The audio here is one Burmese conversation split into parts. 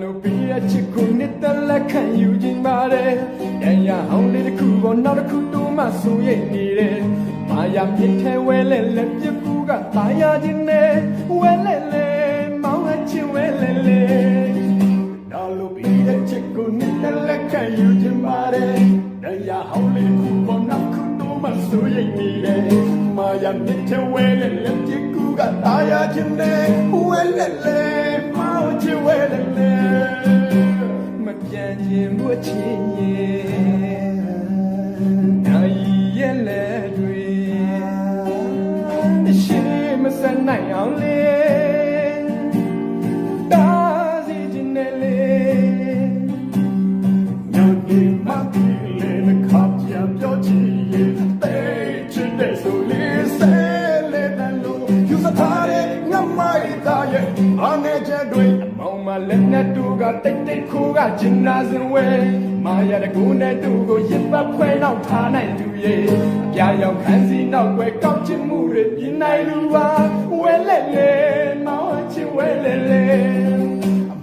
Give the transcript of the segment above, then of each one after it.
လို့ပြည့်ချစ်ကိုနှစ်သက်လက်ခံယူခြင်းပါတယ်ရန်ရဟောင်းလေးတစ်ခုပေါ်နောက်တစ်ခုတိုးမှဆိုရင်နေတယ်မာယာမြစ်ထဲဝဲလဲလက်ပြကူကตายရခြင်းနဲ့ဝဲလဲလဲမောင်းအချင်းဝဲလဲလဲဒါလို့ပြည့်ချစ်ကိုနှစ်သက်လက်ခံယူခြင်းပါတယ်ရန်ရဟောင်းလေးတစ်ခုပေါ်နောက်တစ်ခုတိုးမှဆိုရင်နေတယ်မာယာမြစ်ထဲဝဲလဲလက်ပြကူကตายရခြင်းနဲ့ဝဲလဲလဲမောင်းအ ချင်းဝဲလဲလဲမပြန်ခြင်းမွချင်ရဲ့နိုင်ရဲ့လက်တွေရှိမစနိုင်အောင်လေတာစီခြင်းနဲ့လေညနေမှပြီလေမခပ်ကြပြောချင်ရဲ့တဲ့ချစ်တဲ့ဆိုလေးဆဲလေတန်လို့ယူစထားတဲ့ငမိုက်သားရဲ့အနေချက်တွေအ မောင်မလက်နဲ့တူကတိတ်တိတ်ခိုးကကျင်နာစင်ဝဲမာရတဲ့ကိုနဲ့တူကိုရစ်ပတ်ဖွဲနောက်ထားနိုင်သူရဲ့အပြာရောက်ခန်းစီနောက်ွယ်ကောက်ချင်မှုတွေပြင်းနိုင်လူပါဝဲလဲလဲမောင်ချင်ဝဲလဲလဲ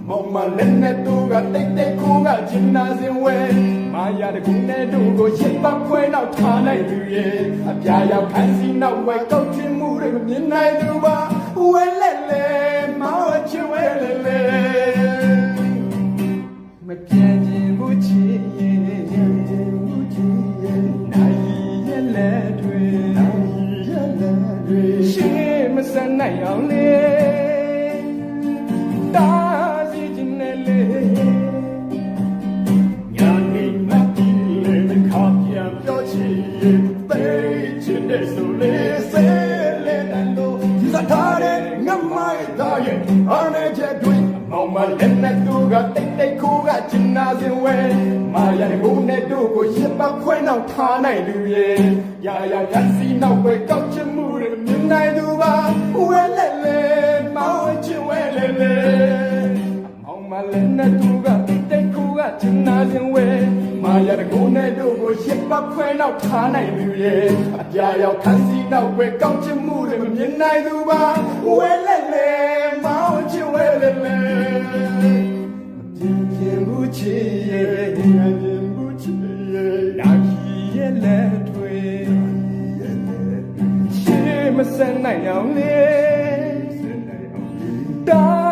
မောင်မလည်းနဲ့တူကတိတ်တိတ်ကိုကကျင်နာစင်ဝဲမာယာတကူနဲ့တူကိုရစ်ပတ်ခွဲနောက်ထားလိုက်သူရဲ့အပြာရောက်ခန်းစီနောက်ဝဲကောက်ချင်မှုတွေမမြင်နိုင်သူပါဝဲ မစနိုင်အောင်လေတာစီခြင်းနဲ့လေညာနေမတီလေမခါပြန်ပြောချင်ရင်ပေးချင်တဲ့ဆိုလေဆဲလေတန်လို့ဒီစထားတဲ့ငမိုက်သားရဲ့အနေချက်တွေမောင်မလက်နဲ့တူကတိတ်တိတ်ကိုကကျင်နာစင်ဝဲမာရတဲ့ဘုံနဲ့တို့ကိုရစ်ပတ်ခွဲနောက်ထားနိုင်လူရဲ့ရာရာကစီနောက်ပဲကောက်ချင်မှုတွေမြင်နိုင်သူပါ ကတိတ်တိတ်ခူကချင်နာခြင်းဝဲမာယာတကိုနဲ့တို့ကိုရှစ်ပတ်ခွဲနောက်ထားနိုင်လူရဲ့အပြာရောက်ခန်းစီနောက်ဝဲကောင်းချင်မှုတွေမမြင်နိုင်သူပါဝဲလက်လေမောင်းချင်ဝဲလက်လေမပြင်းပြင်းဘူးချင်ရဲ့ပြင်းပြင်းဘူးချင်ရဲ့ရာခီရဲ့လက်တွေရှေးမဆက်နိုင်အောင်လေဆက်နိုင်အောင်လေ